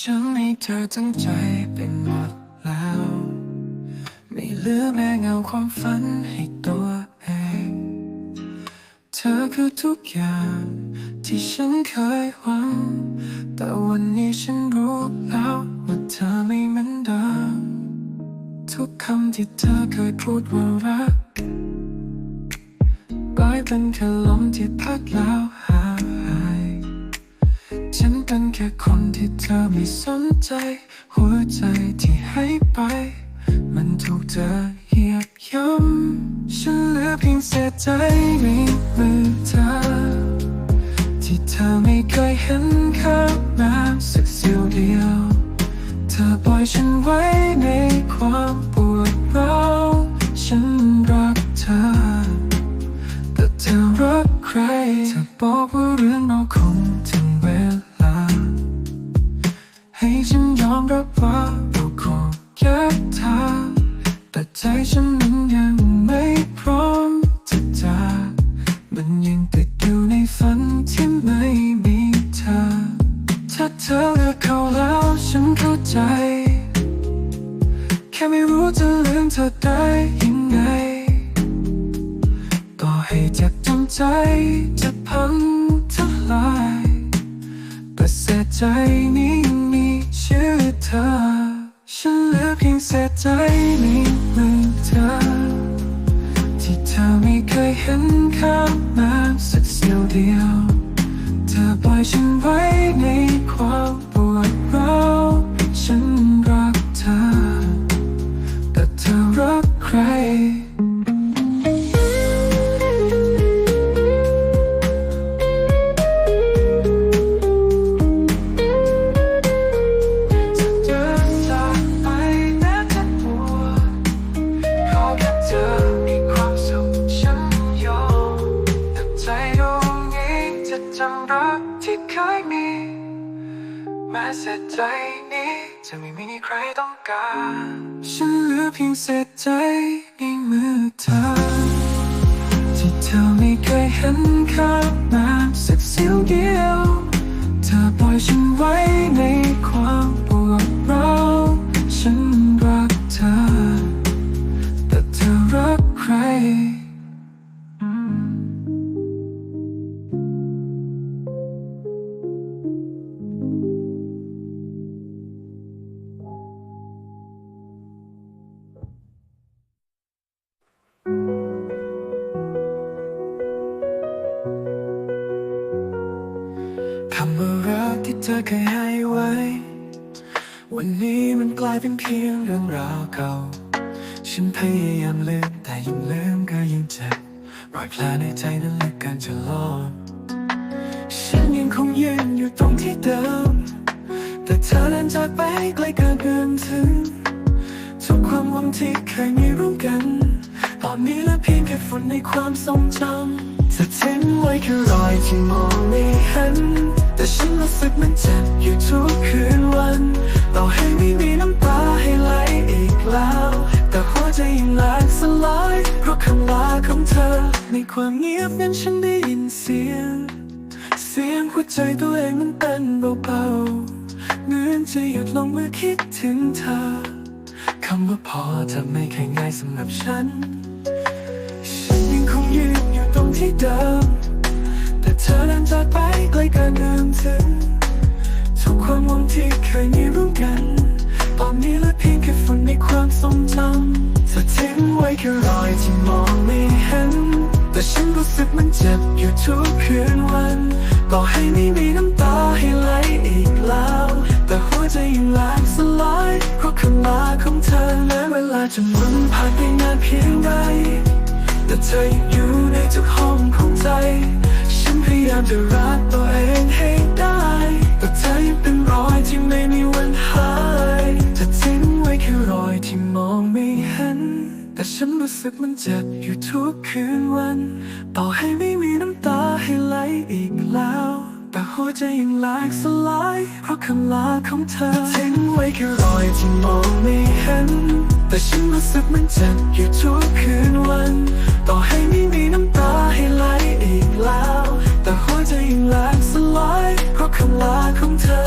ฉันให้เธอทั้งใจไปหมดแล้ว ไม่เหลือแม้เงาความฝันให้ตัวเอง เธอคือทุกอย่าง ที่ฉันเคยหวัง แต่วันนี้ฉันรู้แล้วว่าเธอไม่เหมือนเดิม ทุกคำที่เธอเคยพูดว่ารักกลายเป็นแค่ลมที่พัดแล้วหาย ค่คนที่เธอไม่สนใจ หัวใจที่ให้ไป มันถูกเธอเหยียบย่ำฉันเหลือเพียงเศษใจในมือเธอ ที่เธอไม่เคยเห็นค่าแม้สักเสี้ยวเดียว เธอปล่อยฉันไว้ในความปวดร้าวฉัน ฉันไว้ในความ ทิ้งไว้แค่รอยที่มองไม่เห็น แต่ฉันรู้สึกมันเจ็บอยู่ทุกคืนวันต่อให้ไม่มีน้ำตาให้ไหลอีกแล้ว แต่หัวใจยังแหลกสลายเพราะคำลาของเธอ ในความเงียบนั้นฉันได้ยินเสียง เสียงหัวใจตัวเองมันเต้นเบาๆเหมือนจะหยุดลงเมื่อคิดถึงเธอคำว่าพอจะไม่เคยง่ายสำหรับฉัน ที่เดิม แต่เธอเดินจากไปไกลเกินเอื้อมถึงทุกความหวังที่เคยมีร่วมกัน ตอนนี้เหลือเพียงแค่ฝุ่นในความทรงจำเธอทิ้งไว้แค่รอยที่มองไม่เห็น แต่ฉันรู้สึกมันเจ็บอยู่ทุกคืนวัน ต่อให้ไม่มีน้ำตาให้ไหลอีกแล้ว แต่หัวใจยังแหลกสลาย เพราะคำลาของเธอและเวลาจะมุนผ่านไปนานเพียงใด แต่เธอยังอยู่ในทุกห้องของใจ ฉันพยายามจะรักตัวเองให้ได้ แต่เธอยังเป็นรอยที่ไม่มีวันหายจะทิ้งไว้แค่รอยที่มองไม่เห็น แต่ฉันรู้สึกมันเจ็บอยู่ทุกคืนวัน ต่อให้ไม่มีน้ำตาให้ไหลอีกแล้ว หัวใจยังแหลกสลาย เพราะคำลาของเธอทิ้งไว้แค่รอยที่มองไม่เห็น แต่ฉันรู้สึกมันเจ็บอยู่ทุกคืนวัน ต่อให้ไม่มีน้ำตาให้ไหลอีกแล้ว แต่หัวใจยังแหลกสลาย เพราะคำลาของเธอ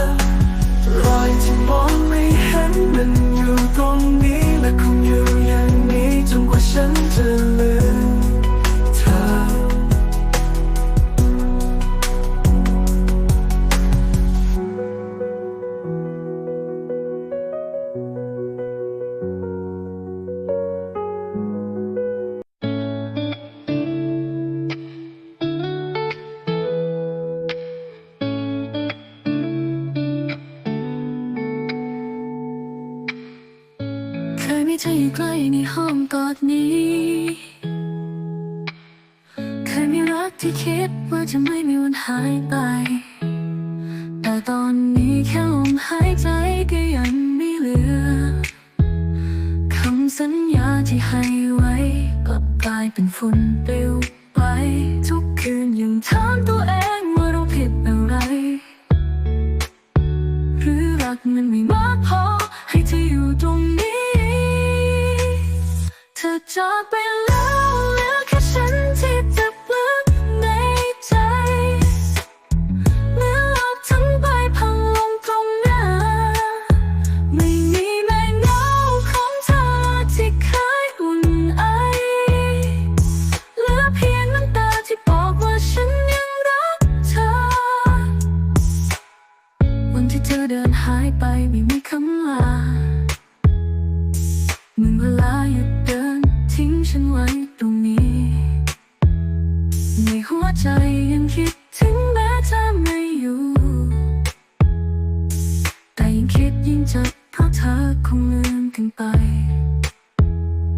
รอยที่มองไม่เห็นมันอยู่ตรงนี้และคงอยู่อย่างนี้จนกว่าฉันจะ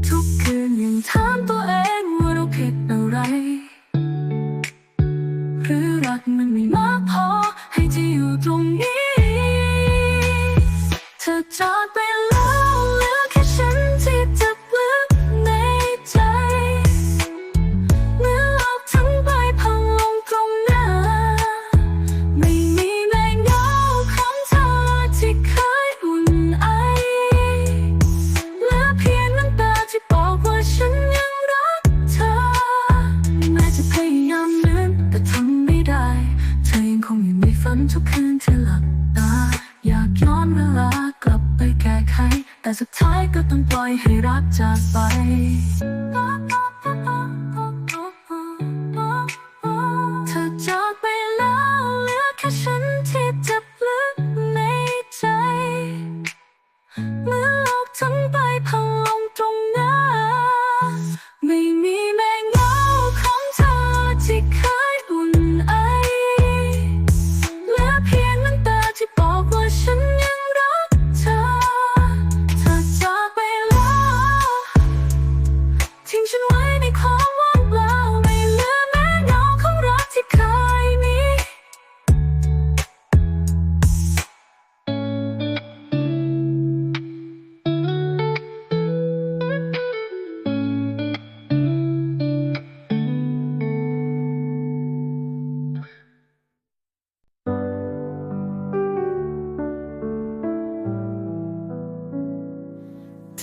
ทุกคืนยังท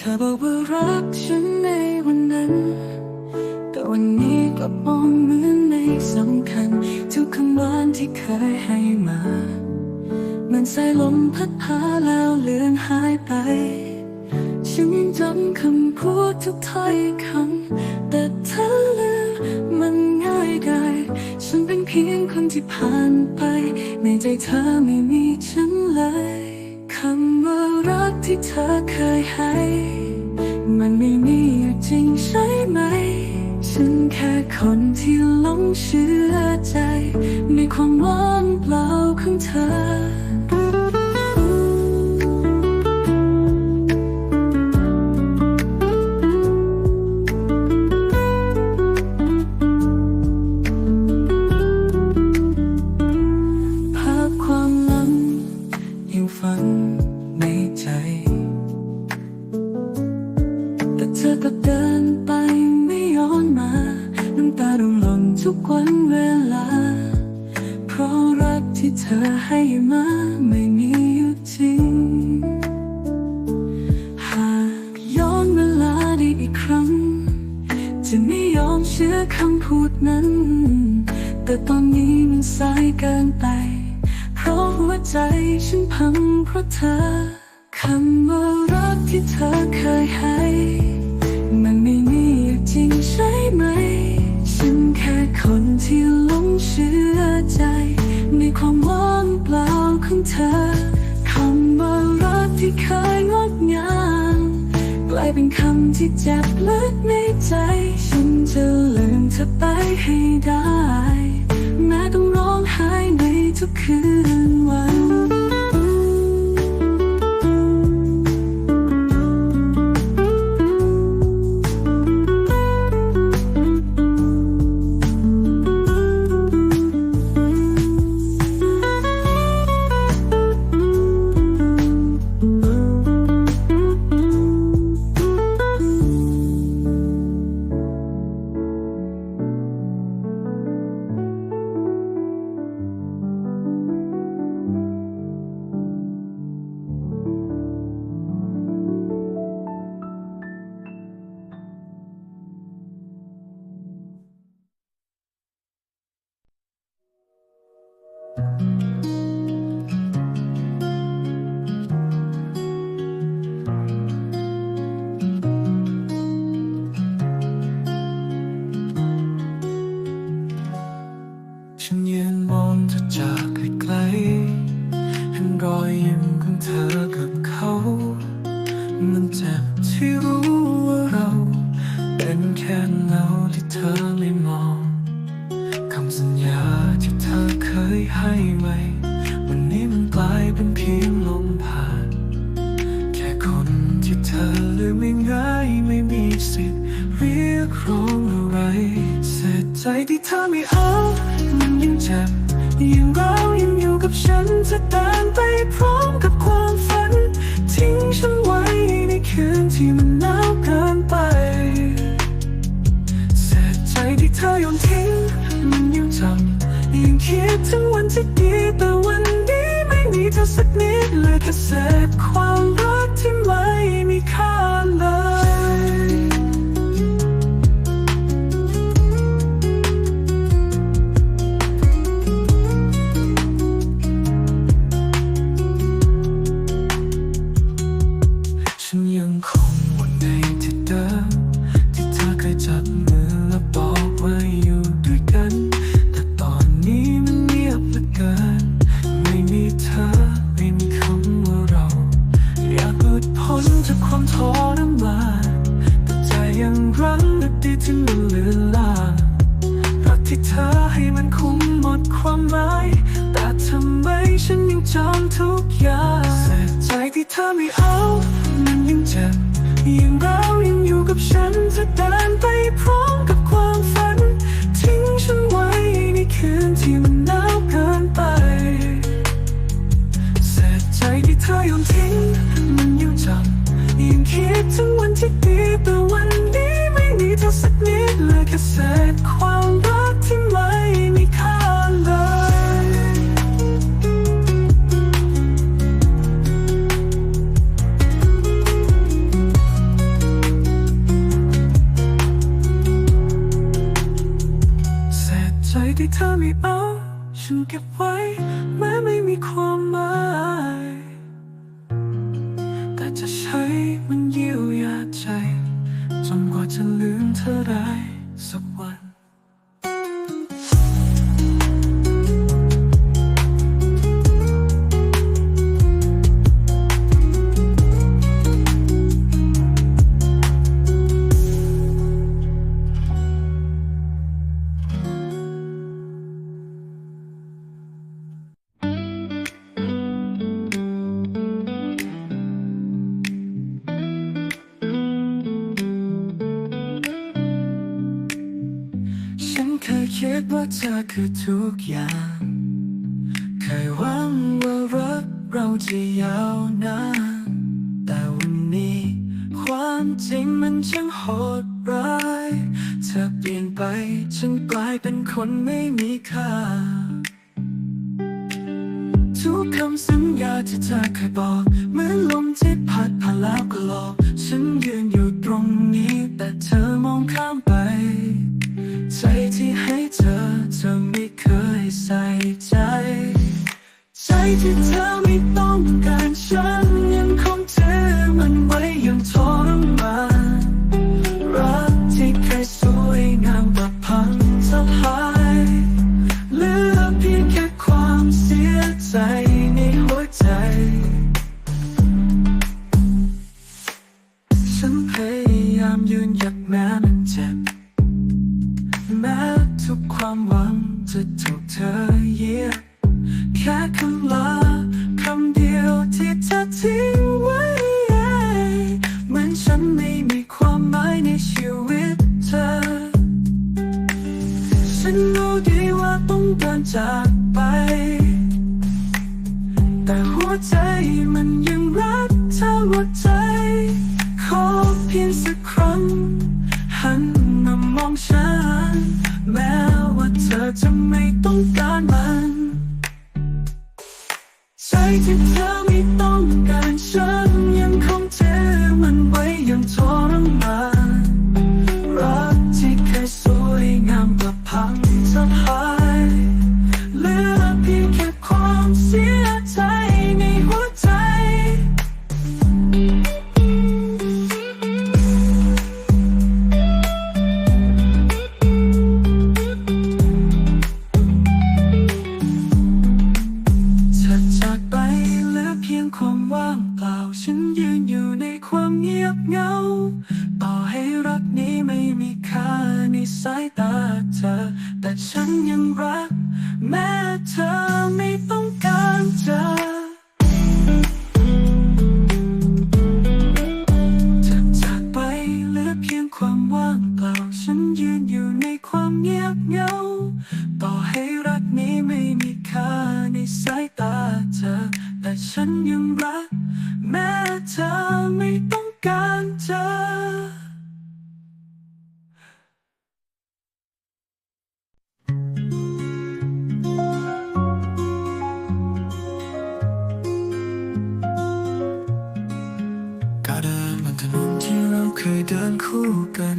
ธอบอกว่ารักฉันในวันนั้น แต่วันนี้กลับมองเหมือนไม่สำคัญ ทุกคำหวานที่เคยให้มา มันสายลมพัดพาแล้วเลือนหายไป ฉันยังจำคำพูดทุกท้อยคำ แต่เธอลืมมันง่ายดายฉันเป็นเพียงคนที่ผ่านไป ในใจเธอไม่มีฉันเลย ที่เธอเคยให้ มันไม่มีอยู่จริงใช่ไหม ฉันแค่คนที่หลงเชื่อใจ ในความว่างเปล่าของเธอ ธอคำว่ารักที่เคยงดงามกลายเป็นคำที่เจ็บลึกในใจ ฉันจะลืมเธอไปให้ได้ แม้ต้องร้องไห้ในทุกคืนวัน มันยังเจ็บยังเรายังอยู่กับฉันจะเดินไปพร้อมกับความฝัน ทิ้งฉันไว้ในคืนที่มันหนาวเกินไปเสียใจที่เธอโยนทิ้งมันยังจำยังคิดถึงวันที่ดีแต่วันนี้ไม่มีเธอสักนิดเลยแค่เศษความรักที่ไม่มีค่า นึกดีที่มันเลือนลารักที่เธอให้มันคงหมดความหมาย แต่ทำไมฉันยังจำทุกอย่างเสียใจที่เธอไม่เอามันยังเจ็บยังเรายังอยู่กับฉันจะเดินไปพร้อมกับความฝัน ทิ้งฉันไว้ในคืนที่มันหนาวเกินไปเสียใจที่เธอโยนทิ้งมันยังจำยังคิดถึงวันที่ดี ที่เธอไม่เอาฉันเก็บไว้แม้ไม่มีความหมายแต่จะใช้มันเยียวยาใจ จนกว่าจะลืมเธอได้ เธอคือทุกอย่าง เคยหวังว่ารักเราจะยาวนาน แต่วันนี้ ความจริงมันช่างโหดร้าย เธอเปลี่ยนไปฉันกลายเป็นคนไม่มีค่า ทุกคำสัญญาที่เธอเคยบอกเหมือนลมามยืนหยัดแม้มันเจ็บ แม้ทุกความหวังจะถูกเธอเยียบ การเจอกาวเดินบนถนนที่เราเคยเดินคู่กัน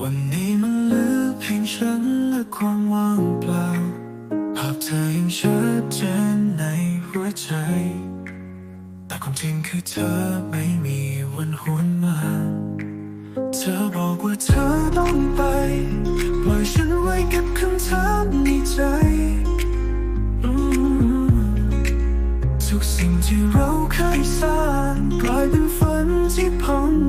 วันนี้มันเหลือเพียงฉันและความว่างเปล่า ภาพเธอยังชัดเจนในหัวใจ แต่ความจริงคือเธอ กว่าเธอต้องไป ปล่อยฉันไว้กับคำถามในใจทุกสิ่งที่เราเคยสร้างกลายเป็นฝันที่พัง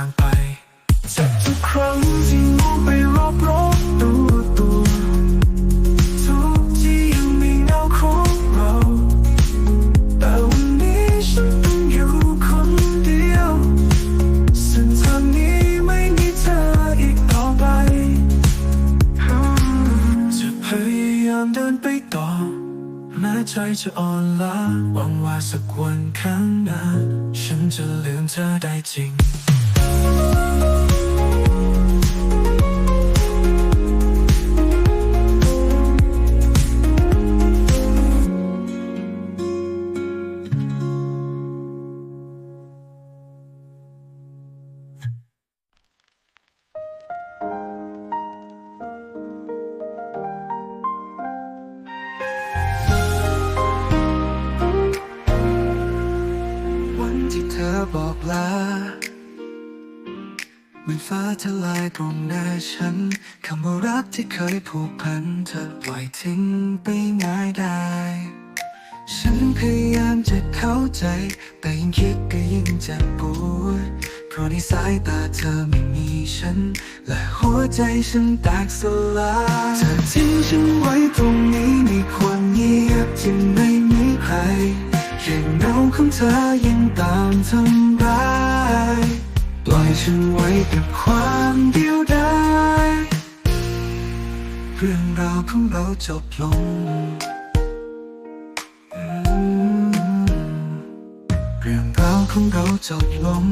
างไปจากทุกครั้งที่มองไปรอบรอบๆตัวตัวทุกที่ยังมีเงาของเราแต่วันนี้ฉันต้องอยู่คนเดียวเส้นทางนี้ไม่มีเธออีกต่อไปจะพยายามเดินไปต่อแม้ใจจะอ่อนล้าหวังว่าสักวันข้างหน้าฉันจะลืมเธอได้จริง บอกลาเหมือนฟ้าทลายตรงหน้าฉันคำว่ารักที่เคยผูกพันเธอปล่อยทิ้งไปง่ายได้ฉันพยายามจะเข้าใจ แต่ยิ่งคิดก็ยิ่งเจ็บปวดเพราะในสายตาเธอไม่มีฉัน และหัวใจฉันแตกสลายเธอทิ้งฉันไว้ตรงนี้ในความเงียบที่ไม่มีใคร แค่เงาของเธอยังตามทำร้ายปล่อยฉันไว้กับความเดียวดายเรื่องราวของเราจบลง เรื่องราวของเราจบลง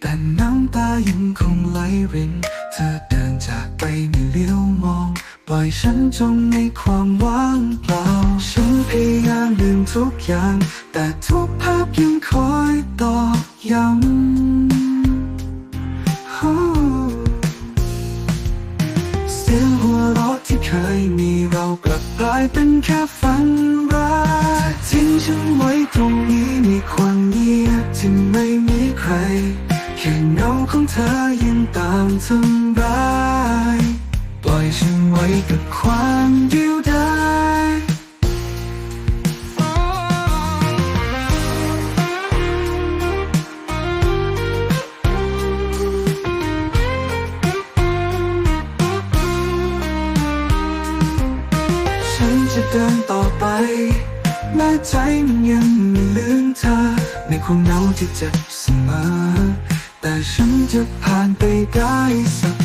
แต่น้ำตายังคงไหลริน เธอเดินจากไปไม่เลี้ยวมอง ปล่อยฉันจมในความว่างเปล่าฉัน พยายามลืมทุกอย่าง แต่ทุกภาพยังคอยตอกย้ำสียงหัวราะที่เคยมีเรากลับกลายเป็นแค่ฝันร้ายทิ้งฉันไว้ตรงนี้มีความเงียบที่ไม่มีใคร แค่เงาของเธอยังตามทำร้าย ปล่อยฉันไว้กับความเดียวดาย เดินต่อไปแม้ใจมันยังไม่ลืมเธอ ในความเหงาที่เจ็บเสมอ แต่ฉันจะผ่านไปได้สัก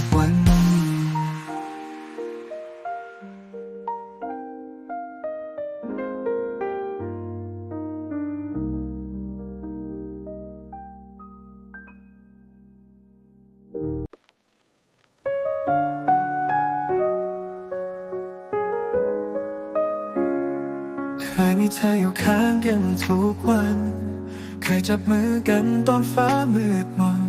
ทุกวัน เคยจับมือกันตอนฟ้ามืดมน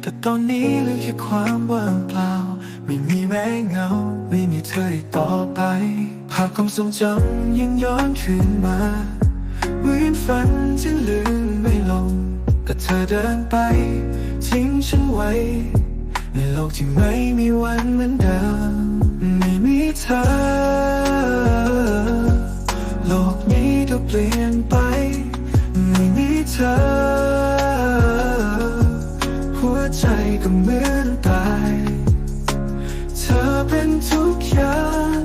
แต่ตอนนี้เหลือแค่ความว่างเปล่า ไม่มีแม้เงา ไม่มีเธออีกต่อไป ภาพความทรงจำยังย้อนคืนมาเหมือนฝันที่ลืมไม่ลง แต่เธอเดินไป ทิ้งฉันไว้ ในโลกที่ไม่มีวันเหมือนเดิมไม่มีเธอ โลกนี้ดูเปลี่ยนไป อ หัวใจก็เหมือนตาย เธอเป็นทุกอย่าง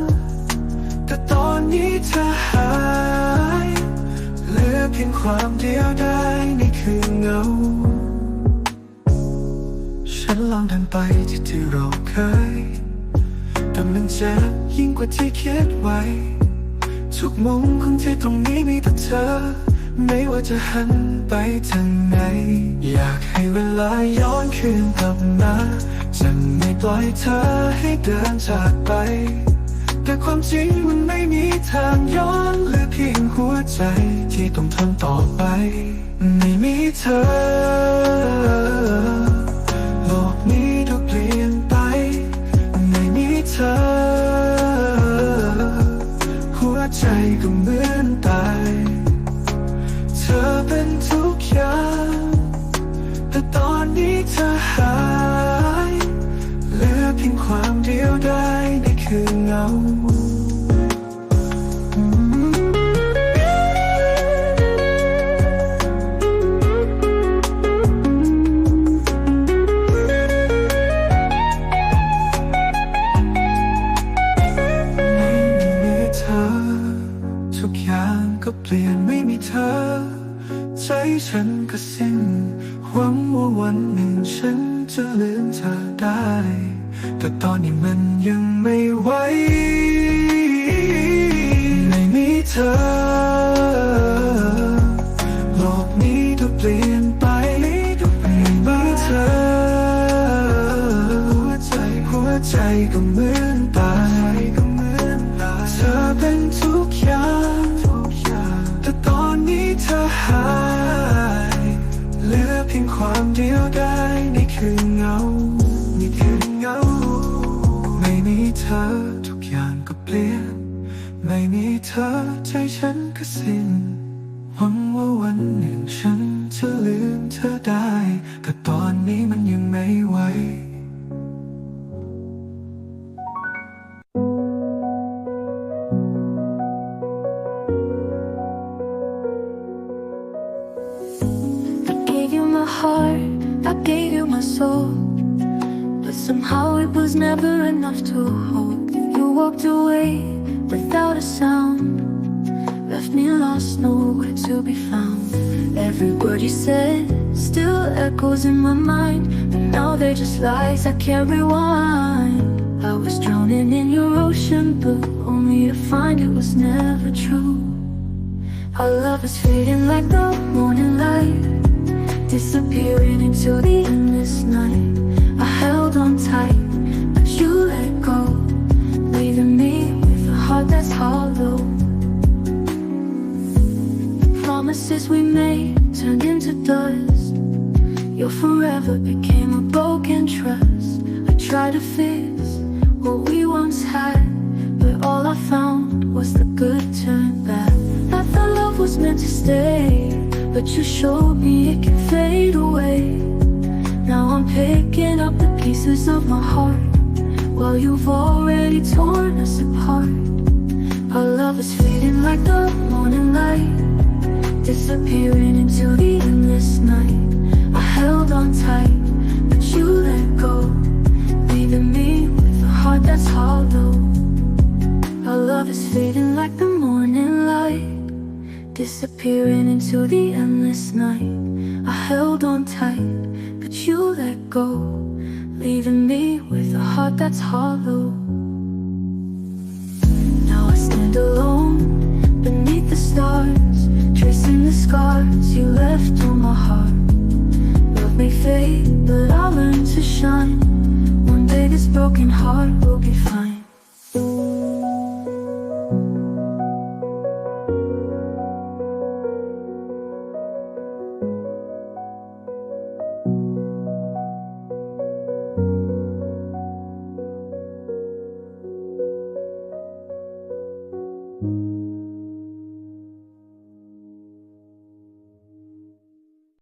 แต่ตอนนี้เธอหายเหลือเพียงความเดียวดายในคืนเงา ฉันลองเดินไปที่ที่เราเคย แต่มันเจ็บยิ่งกว่าที่คิดไว้ ทุกมุมของที่ตรงนี้มีแต่เธอ ไม่ว่าจะหันไปทางไหน อยากให้เวลาย้อนคืนกลับมาจะไม่ปล่อยเธอให้เดินจากไป แต่ความจริงมันไม่มีทางย้อนหลือเพียงหัวใจที่ต้องทนต่อไป ไม่มีเธอ โลกนี้ดูเปลี่ยนไป ไม่มีเธอ หัวใจก็เหมือนตาย ธอเป็นทุกอย่าง แต่ตอนนี้เธอหายเหลือเพียงความเดียวดายในคืนเงาไม่มีเธอทุกอย่างก็เปลี่ยนไม่ ฉันก็สิ้นหวังว่าวันหนึ่งฉันจะลืมเธอได้ แต่ตอนนี้มันยังไม่ไหว หวังว่าวันหนึ่งฉันจะลืมเธอได้ แต่ตอนนี้มันยังไม่ไหว I gave you my heart, I gave you my soul. But somehow it was never enough to hold. You walked away without a sound, left me lost, nowhere to be found. Every word you said still echoes in my mind. but now they're just lies I can't rewind. I was drowning in your ocean, but only to find it was never true. Our love is fading like the morning light Disappearing into the endless night we made turned into dust Your forever became a broken trust I tried to fix what we once had But all I I found was the good turned bad. That the love was meant to stay, but you showed me it can fade away. Now I'm picking up the pieces of my heart, while you've already torn us apart. Our love is fading like the morning light, disappearing into the endless night. I held on tight, but you let go, leaving me with a heart that's hollow. Our love is fading like the morning light, disappearing into the endless night. I held on tight, but you let go, leaving me with a heart that's hollow. Now I stand alone beneath the stars, left on my heart. Love may fade, but I'll learn to shine. One day this broken heart will be.